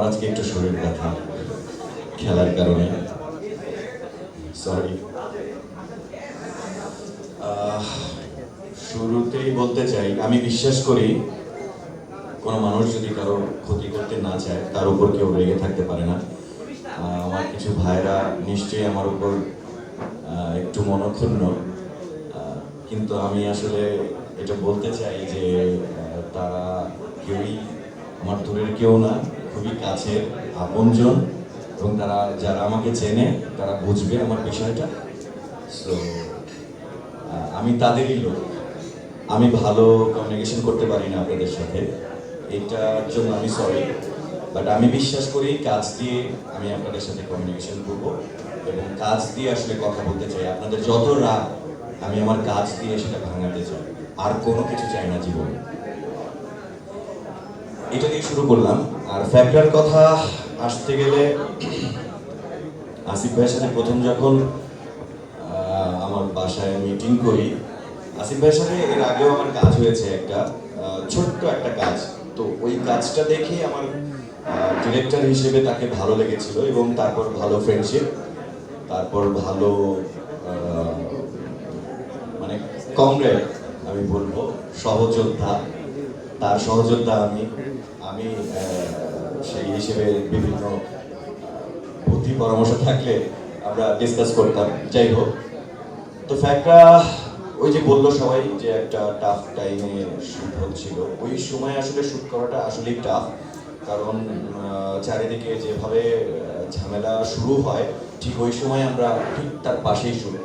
আমার আজকে একটু শরীর ব্যথা খেলার কারণে। সরি শুরুতেই বলতে চাই, আমি বিশ্বাস করি কোনো মানুষ যদি কারও ক্ষতি করতে না চায়, তার উপর কেউ রেগে থাকতে পারে না। আমার কিছু ভাইরা নিশ্চয়ই আমার উপর একটু মনক্ষুণ্ণ। কিন্তু আমি আসলে এটা বলতে চাই যে তারা কেউই আমার দূরের কেউ না। খুবই কাছের আপনজন এবং তারা যারা আমাকে চেনে, তারা বুঝবে আমার বিষয়টা। সো আমি তাদেরই লোক। আমি ভালো কমিউনিকেশন করতে পারি না আপনাদের সাথে। এটার জন্য আমি সরি বাট আমি বিশ্বাস করি কাজ দিয়ে আমি আপনাদের সাথে কমিউনিকেশন করব এবং কাজ দিয়ে আসলে কথা বলতে চাই। আপনাদের যত রাগ, আমি আমার কাজ দিয়ে সেটা ভাঙাতে চাই। আর কোনো কিছু চাই না জীবনে। এটা দিয়ে শুরু করলাম। আর ফ্যাক্টর কথা আসতে গেলে আসিফ ভাইয়ের সাথে প্রথম যখন আমার বাসায় মিটিং করি, আসিফ ভাইয়ের সাথে এর আগেও আমার কাজ হয়েছে একটা ছোট্ট একটা কাজ। তো ওই কাজটা দেখে আমার ডিরেক্টর হিসেবে তাকে ভালো লেগেছিল এবং তারপর ভালো ফ্রেন্ডশিপ তারপর ভালো মানে কমরেড আমি বলব, সহযোদ্ধা। তার সহযোদ্ধা আমি। আমি সেই হিসেবে বিভিন্ন বুদ্ধি পরামর্শ থাকলে আমরা ডিসকাস করতাম। যাই হোক, তো ফ্যাক্টটা ওই যে বলল সবাই যে একটা টাফ টাইমে শুট হচ্ছিল। ওই সময় আসলে শুট করাটা আসলেই টাফ কারণ চারিদিকে যেভাবে ঝামেলা শুরু হয়, ঠিক ওই সময় আমরা ঠিক তার পাশেই শুট